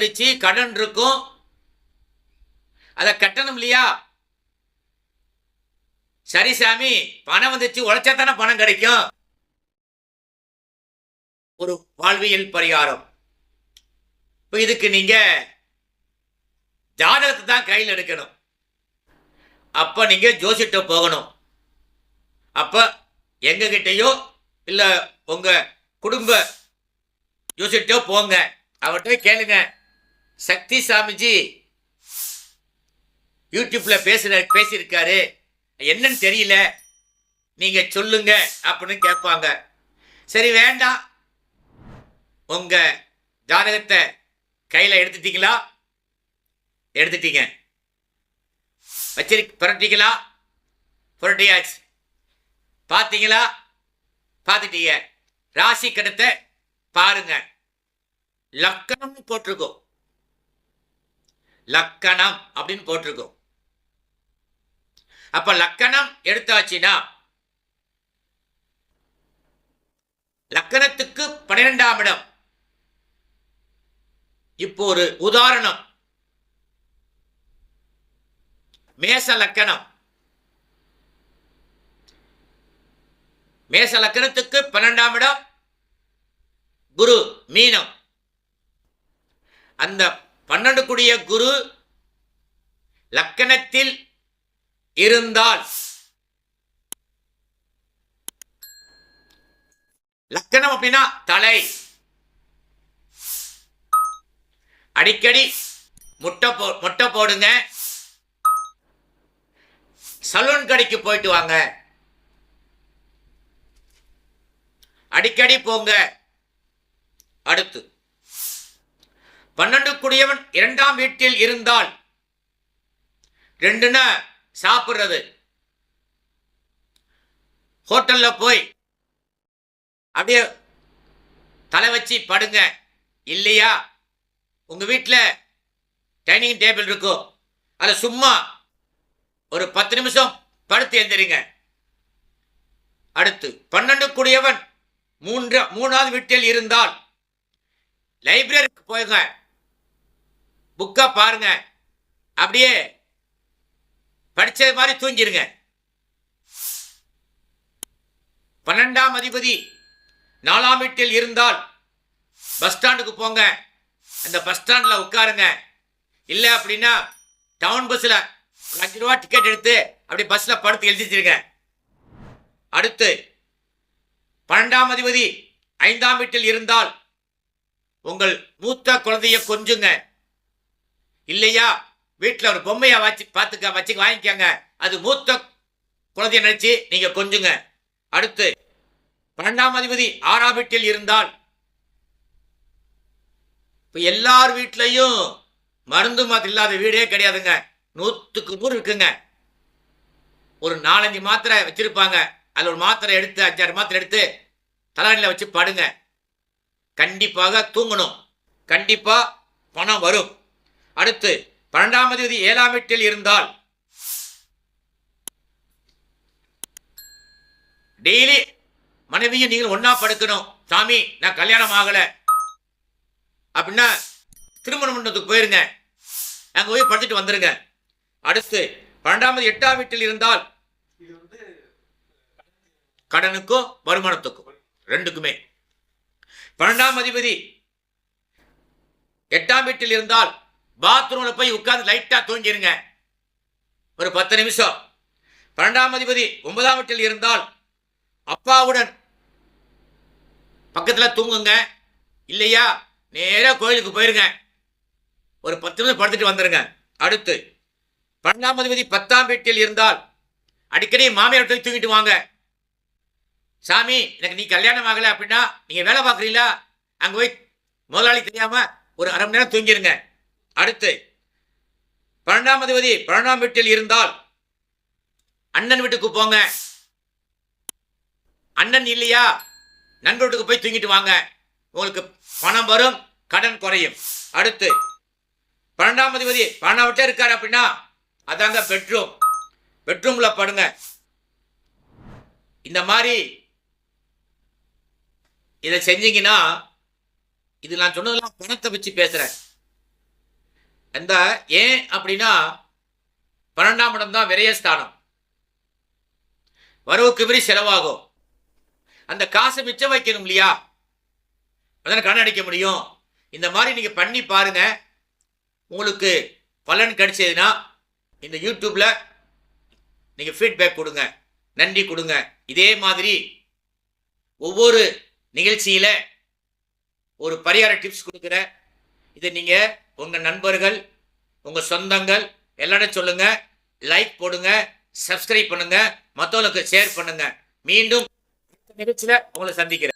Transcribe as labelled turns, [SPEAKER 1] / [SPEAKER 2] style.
[SPEAKER 1] வந்துருச்சு கடன் இருக்கும். அதை கட்டணும் இல்லையா? சரி சாமி பணம் வந்துச்சு உழைச்சா தானே பணம் கிடைக்கும். ஒரு வாழ்வியல் பரிகாரம். இப்போ இதுக்கு நீங்க ஜாதகத்தை தான் கையில் எடுக்கணும். அப்ப நீங்க ஜோசிட்ட போகணும். அப்ப எங்க கிட்டயோ இல்ல உங்க குடும்ப ஜோசிட்டோ போங்க. அவர்கிட்ட கேளுங்க. சக்தி சாமிஜி. யூடியூப்ல பேசுற பேசியிருக்காரு. என்னன்னு தெரியல. நீங்க சொல்லுங்க அப்படின்னு கேட்பாங்க. சரி வேண்டாம். உங்க ஜாதகத்தை கையில எடுத்துட்டீங்களா? எடுத்துட்டீங்க. வச்சிரு புரட்டிங்களா புரட்டியாச்சு. பார்த்தீங்களா பார்த்துட்டீங்க ராசி கணத்தை பாருங்க. லக்கணம்னு போட்டிருக்கோம். லக்கணம் அப்படின்னு போட்டிருக்கோம். அப்ப லக்கணம் எடுத்தாச்சுன்னா லக்கணத்துக்கு பன்னிரெண்டாம் இடம். இப்போ ஒரு உதாரணம். மேச லக்கணம். மேச லக்கணத்துக்கு பன்னெண்டாம் இடம் குரு மீனம். அந்த பன்னெண்டு குடிய குரு லக்கணத்தில் இருந்தால். லக்கணம் அப்படின்னா தலை. அடிக்கடி முட்டை போ முட்டை போடுங்க. சலூன் கடைக்கு போயிட்டு வாங்க. அடிக்கடி போங்க. அடுத்து. பன்னெண்டுக்குரியவன் இரண்டாம் வீட்டில் இருந்தால் ரெண்டுன்னா சாப்பிடுறது. ஹோட்டல்ல போய் அப்படியே தலை வச்சு படுங்க. இல்லையா? உங்க வீட்டில் டைனிங் டேபிள் இருக்கும் அதில் சும்மா ஒரு பத்து நிமிஷம் படுத்து எந்திரிங்க. அடுத்து பன்னெண்டு கூடியவன் மூன்று மூணாவது வீட்டில் இருந்தால் லைப்ரரிக்கு போயுங்க. புக்கை பாருங்க. அப்படியே படிச்சது மாதிரி தூங்கிருங்க. பன்னெண்டாம் அதிபதி நாலாம் வீட்டில் இருந்தால் பஸ் ஸ்டாண்டுக்கு போங்க. அந்த பஸ் ஸ்டாண்டில் உட்காருங்க. இல்லை அப்படின்னா டவுன் பஸ்ஸில் ஒரு அஞ்சு ரூபா டிக்கெட் எடுத்து அப்படி பஸ்ஸில் படுத்து எழுதிச்சிருங்க அடுத்து பன்னெண்டாம் அதிபதி ஐந்தாம் வீட்டில் இருந்தால் உங்கள் மூத்த குழந்தைய கொஞ்சுங்க. இல்லையா? வீட்டில் ஒரு பொம்மையை வச்சு பார்த்துக்க வச்சு வாங்கிக்கோங்க. அது மூத்த குழந்தைய நினைச்சு நீங்க கொஞ்சுங்க. அடுத்து பன்னெண்டாம் அதிபதி ஆறாம் வீட்டில் இருந்தால் இப்போ எல்லார் வீட்லையும் மருந்து மாத்திரை இல்லாத வீடே கிடையாதுங்க. நூற்றுக்கு நூறு இருக்குங்க. ஒரு நாலஞ்சு மாத்திரை வச்சிருப்பாங்க. அதில் ஒரு மாத்திரை எடுத்து அஞ்சாறு மாத்திரை எடுத்து தலைவலியில் வச்சு படுங்க. கண்டிப்பாக தூங்கணும். கண்டிப்பாக பணம் வரும். அடுத்து பன்னெண்டாம் தேதி ஏழாம் வீட்டில் இருந்தால் டெய்லி மனைவியும் நீங்கள் ஒன்னா படுக்கணும். சாமி நான் கல்யாணம் ஆகல. அப்படின்னா திருமண மண்டபத்துக்கு போயிருங்க. அங்க போய் படுத்துட்டு வந்துருங்க. அடுத்து பன்னெண்டாம் எட்டாம் வீட்டில் இருந்தால் கடனுக்கும் வருமானத்துக்கும் ரெண்டுக்குமே. பன்னெண்டாம் அதிபதி எட்டாம் வீட்டில் இருந்தால் பாத்ரூம்ல போய் உட்கார்ந்து லைட்டா தூங்கிருங்க. ஒரு பத்து நிமிஷம். பன்னெண்டாம் அதிபதி ஒன்பதாம் வீட்டில் இருந்தால் அப்பாவுடன் பக்கத்துல தூங்குங்க. இல்லையா? நேரா கோயிலுக்கு போயிருங்க. ஒரு பத்து நிமிஷம் படுத்துட்டு வந்துருங்க. அடுத்து பன்னெண்டாம் அதிபதி பத்தாம் வீட்டில் இருந்தால் அடிக்கடி மாமியார் வீட்டில் தூங்கிட்டு வாங்க. சாமி எனக்கு நீ கல்யாணம் ஆகலை அப்படின்னா நீங்கள் வேலை பார்க்குறீங்களா? அங்கே போய் முதலாளி தெரியாம ஒரு அரை மணி நேரம் தூங்கிருங்க. அடுத்து பன்னெண்டாம் அதிபதி பன்னெண்டாம் வீட்டில் இருந்தால் அண்ணன் வீட்டுக்கு போங்க. அண்ணன் இல்லையா? நண்பர் வீட்டுக்கு போய் தூங்கிட்டு வாங்க. உங்களுக்கு பணம் வரும் கடன் குறையும். அடுத்து பன்னெண்டாம் அதிபதி பன்னெண்டாம் வீட்டே இருக்காரு அப்படின்னா அதாங்க பெட்ரூம். பெட்ரூம்ல படுங்க. இந்த மாதிரி இதை செஞ்சீங்கன்னா இது நான் சொன்னதெல்லாம் பணத்தை வச்சு பேசுறேன். அந்த ஏன் அப்படின்னா பன்னெண்டாம் இடம் தான் விரயஸ்தானம் வரவுக்கு மீறி செலவாகும். அந்த காசை மிச்சம் வைக்கணும் இல்லையா? அதான் கடன் அடிக்க முடியும். இந்த மாதிரி நீங்கள் பண்ணி பாருங்க. உங்களுக்கு பலன் கிடைச்சதுன்னா இந்த யூடியூப்பில் நீங்கள் ஃபீட்பேக் கொடுங்க. நன்றி கொடுங்க. இதே மாதிரி ஒவ்வொரு நிகழ்ச்சியில் ஒரு பரிகார டிப்ஸ் கொடுக்குறேன் இதை நீங்கள் உங்கள் நண்பர்கள் உங்கள் சொந்தங்கள் எல்லாரும் சொல்லுங்க லைக் போடுங்க சப்ஸ்கிரைப் பண்ணுங்க மற்றவங்களுக்கு ஷேர் பண்ணுங்க. மீண்டும் நிகழ்ச்சியில் உங்களை சந்திக்கிறேன்.